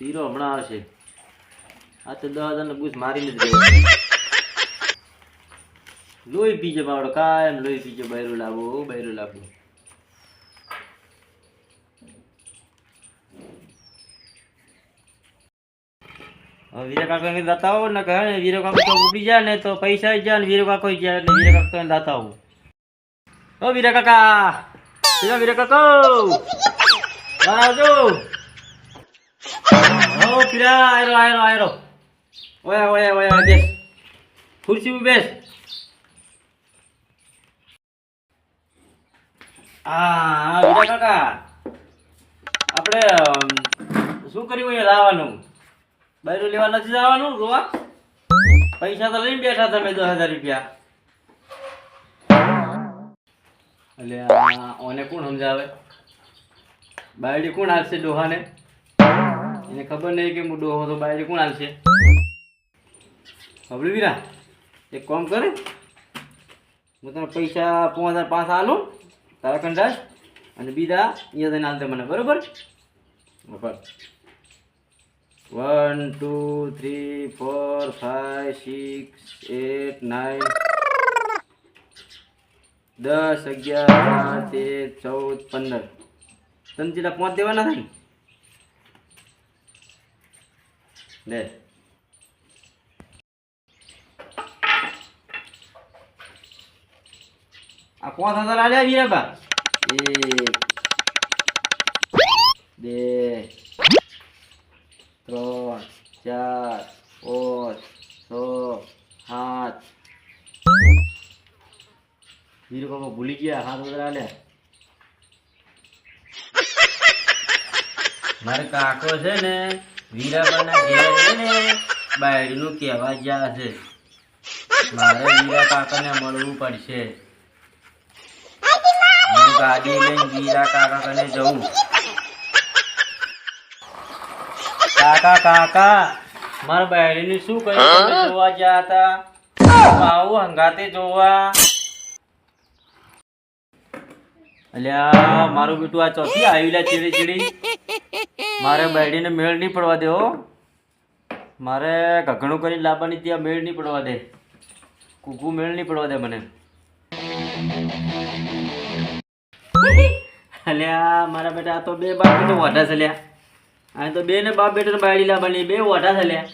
વીરો હમણાં આવશે. આ તો દસ હજારનો બૂસ મારીને લોહી પીજે બાવડો, કાયમ લોહી પીજે બૈરું લાવો બૈરું લાવો. વીરા કાકા દાતા આવો, ને કહે વીરો કાકો ઉપડી જાય ને તો પૈસા જ જાય ને વીરો કાકો જાય એટલે વીરા દાતા આવું. ઓ વીરા કાકા. વીરા કાકો. આવજો ઓ પીરા, આયરો આયરો આયરો. ઓયા ઓયા ઓયા બેસ. ખુરશી ઉપર બેસ. હા વીરા કાકા, આપણે શું કર્યું એ લાવવાનું? બૈરું લેવા નથી જવાનું, રોવા? પૈસા તો લઈને બેઠા તમે દસ હજાર રૂપિયા. એટલે ઓને કોણ સમજાવે? બાયડી કોણ હાલશે ડોહાને? એને ખબર નહીં કે હું ડોહો તો બાયડી કોણ હાલશે? ખબર વીરા? એક કામ કરે. હું તને પૈસા પાંચ હજાર પાંચ આલું, તારા કંટાશ અને બીજા અહીંયા તને હાલતે મને, બરોબર? બરાબર one two three four five six eight nine દસ, અગિયાર તેર, ચૌદ, પંદર. તને જેટલા પાંચ દેવાના થાય ને? આ પાંચ હજાર આલ્યા વીરાબા એક, બે, ત્રણ, ચાર, પાંચ, છ, સાત. વીરો બાબા ભૂલી ગયા હાથ હજાર આલે મારે કાકો છે ને વીરાબાના ઘેર છે ને બાયડીનું કહેવા જ્યાં છે. મારે વીરા કાકાને મળવું પડશે. હું ગાડી લઈને વીરા કાકા કને જઉં. કાકા કાકા મારા બાયડીને શું કહ્યું? જોવા ગયા હતા? આવું હંગાતે જોવા. અલ્યા મારું બેટું આ ચોથી આવેલા ચીડી ચીડી મારે બાયડીને મેળ નહીં પડવા દે, હો. મારે ઘઘણું કરીને લાવવાની ત્યાં મેળ નહીં પડવા દે. કુકુ મેળ નહીં પડવા દે મને. અલ્યા, મારા બેટા, આ તો બે બાપ બેટો વાઢા છે લ્યા આ તો બે ને બાપ બેટા બાયડી લાવવાની. બે વાઢા છે લ્યા